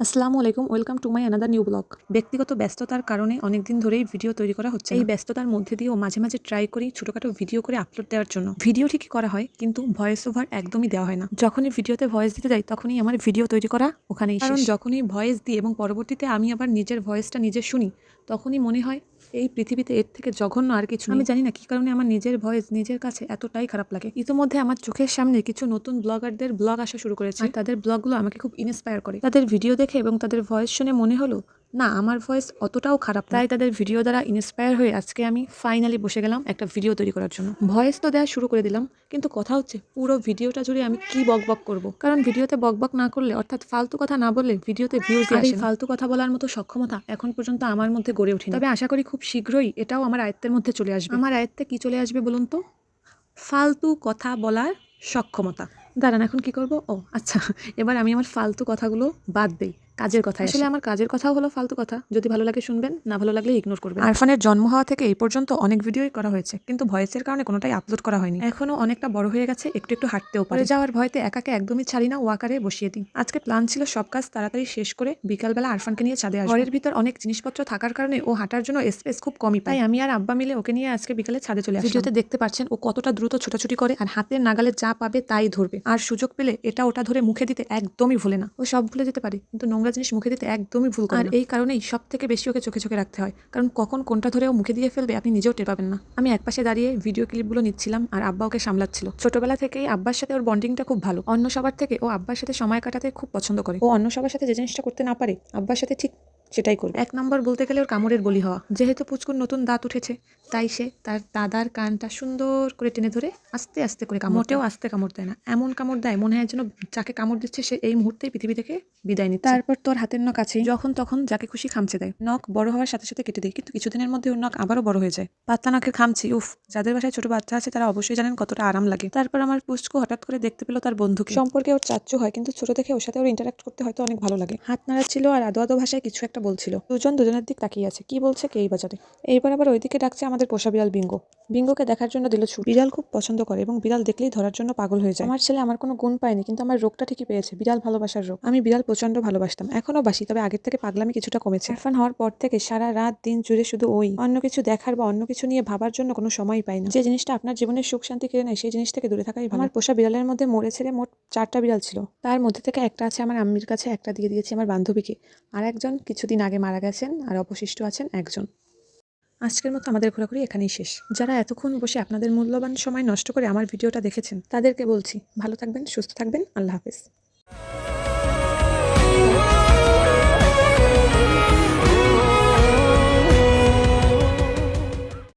আসসালামু আলাইকুম welcome to my another new blog. ব্যক্তিগত ব্যস্ততার কারণে অনেক দিন ধরেই ভিডিও তৈরি করা হচ্ছে এই ব্যস্ততার মধ্যে দিয়েও মাঝে মাঝে ট্রাই করি ছোটোখাটো ভিডিও করে আপলোড দেওয়ার জন্য। ভিডিও ঠিকই করা হয় কিন্তু ভয়েস ওভার একদমই দেওয়া হয় না। যখনই ভিডিওতে ভয়েস দিতে যাই তখনই আমার ভিডিও তৈরি করা ওখানেই কারণ যখনই ভয়েস দিই এবং পরবর্তীতে আমি আবার নিজের ভয়েসটা নিজে শুনি তখনই মনে হয় এই পৃথিবীতে এর থেকে জঘন্য আর কিছু। আমি জানি না কি কারণে আমার নিজের ভয়েস নিজের কাছে এতটাই খারাপ লাগে। ইতিমধ্যে আমার চোখের সামনে কিছু নতুন ব্লগারদের ব্লগ আসা শুরু করেছে। তাদের ব্লগগুলো আমাকে খুব ইন্সপায়ার করে। তাদের ভিডিও দেখে এবং তাদের ভয়েস শুনে মনে হলো না আমার ভয়েস অতটাও খারাপ তাই তাদের ভিডিও দ্বারা ইন্সপায়ার হয়ে আজকে আমি ফাইনালি বসে গেলাম একটা ভিডিও তৈরি করার জন্য। ভয়েস তো দেওয়া শুরু করে দিলাম কিন্তু কথা হচ্ছে পুরো ভিডিওটা জুড়ে আমি কি বক বক করব? কারণ ভিডিওতে বক বক না করলে অর্থাৎ ফালতু কথা না বললে ভিডিওতে ভিউজ আসে ফালতু কথা বলার মতো সক্ষমতা এখন পর্যন্ত আমার মধ্যে গড়ে ওঠেনি। তবে আশা করি খুব শীঘ্রই এটাও আমার আয়ত্তের মধ্যে চলে আসবে। আমার আয়ত্তে কি চলে আসবে বলুন তো? ফালতু কথা বলার সক্ষমতা। দাঁড়ান এখন কি করব? ও আচ্ছা এবার আমি আমার ফালতু কথাগুলো বাদ দেই। কাজের কথা আসলে আমার কাজের কথাও হলো ফালতু কথা। যদি ভালো লাগে শুনবেন না ভালো লাগলে ইগনোর করবেন। আরফানের জন্ম হওয়া থেকে এই পর্যন্ত অনেক ভিডিওই করা হয়েছে কিন্তু ভয়েসের কারণে কোনোটাই আপলোড করা হয়নি। এখনও অনেকটা বড় হয়ে গেছে একটু একটু হাঁটতেও পারে। যাওয়ার ভয়তে একাকে একদমই ছাড়ি না ওয়াকারে বসিয়ে দিই। আজকে প্ল্যান ছিল সব কাজ তাড়াতাড়ি শেষ করে বিকালবেলা আরফানকে নিয়ে ছাদে আসব। ঘরের ভিতর অনেক জিনিসপত্র থাকার কারণে ও হাঁটার জন্য স্পেস খুব কমই পায়। আমি আর আব্বা মিলে ওকে নিয়ে আজকে বিকালে ছাদে চলে আসি ভিডিওতে দেখতে পাচ্ছেন ও কতটা দ্রুত ছোটাছুটি করে আর হাতের নাগালে যা পাবে তাই ধরবে। আর সুযোগ পেলে এটা ওটা ধরে মুখে দিতে একদমই ভুলে না। ও সব ভুলে যেতে পারে কিন্তু নোংরা জিনিস মুখে দিতে একদমই ভুল আর এই কারণেই সব থেকে বেশি ওকে চোখে চোখে রাখতে হয়। কারণ কখন কোনটা ধরে ও মুখে দিয়ে ফেলবে আপনি নিজেও টের পাবেন না। আমি এক পাশে দাঁড়িয়ে ভিডিও ক্লিপগুলো নিচ্ছিলাম আর আব্বা ওকে সামলাচ্ছিল। ছোটবেলা থেকেই আব্বার সাথে ওর বন্ডিংটা খুব ভালো। অন্য সবার থেকে ও আব্বার সাথে সময় কাটাতে খুব পছন্দ করে। ও অন্য সবার সাথে যে জিনিসটা করতে না পারে আব্বার সাথে ঠিক সেটাই করবে। এক নম্বর বলতে গেলে ওর কামড়ের বলি হওয়া। যেহেতু পুচকুর নতুন দাঁত উঠেছে তাই সে তার দাদার কানটা সুন্দর করে টেনে ধরে আস্তে আস্তে করে কামড় মোটেও আস্তে কামড় দেয় না এমন কামড় দেয় মনে হয় যেন যাকে কামড় দিচ্ছে সে এই মুহূর্তেই পৃথিবী থেকে বিদায় নিচ্ছে। তারপর তোর হাতের নখ আছে। যখন তখন যাকে খুশি খামচে দেয়। নখ বড় হওয়ার সাথে সাথে কেটে দেয় কিন্তু কিছুদিনের মধ্যে ওর নখ আবারও বড় হয়ে যায়। পাতলা নখের খামচি উফ যাদের বাসায় ছোট বাচ্চা আছে তারা অবশ্যই জানেন কতটা আরাম লাগে। তারপর আমার পুচকু হঠাৎ করে দেখতে পেল তার বন্ধুকে। সম্পর্কে ওর চাচ্চু হয় কিন্তু ছোট থেকে ওর সাথে ওর ইন্টারাক্ট করতে হয়তো অনেক ভালো লাগে। হাত নাড়াচ্ছিল আর আদো আদো ভাষায় কিছু একটা বলছিল। দুজন দুজনের দিক তাকিয়ে আছে। কি বলছে কেই বাজারে? এইবার আবার ওইদিকে ডাকছে আমাদের পোষা বিড়াল বিঙ্গো। বিঙ্গোকে দেখার জন্য দিল ছুট। বিড়াল খুব পছন্দ করে এবং বিড়াল দেখলেই ধরার জন্য পাগল হয়ে যায়। আমার ছেলে আমার কোনো গুণ পায়নি, কিন্তু আমার রোগটা ঠিকই পেয়েছে। বিড়াল ভালোবাসার রোগ। আমি বিড়াল প্রচণ্ড ভালোবাসতাম। এখনও বাসি, তবে আগের থেকে পাগলামি কিছুটা কমেছে। ইরফান হওয়ার পর থেকে সারা রাত দিন জুড়ে শুধু ওই। অন্য কিছু দেখার বা অন্য কিছু নিয়ে ভাবার জন্য কোনো সময় পাই না। যে জিনিসটা আপনার জীবনের সুখ, শান্তি, কেড়ে নেয়, সেই জিনিস থেকে দূরে থাকাই আমার পোষা বিড়ালের মধ্যে মরে ছেড়ে মোট চারটা বিড়াল ছিল। তার মধ্যে থেকে একটা আছে আমার আম্মির কাছে, একটা দিয়ে দিয়েছি আমার বান্ধবীকে। আর একজন কিছুদিন আগে মারা গেছেন আর অবশিষ্ট আছেন একজন। আজকের মতো আমাদের ঘোরাঘুরি এখানেই শেষ। যারা এতক্ষণ বসে আপনাদের মূল্যবান সময় নষ্ট করে আমার ভিডিওটা দেখেছেন, তাদেরকে বলছি, ভালো থাকবেন, সুস্থ থাকবেন, আল্লাহ হাফেজ।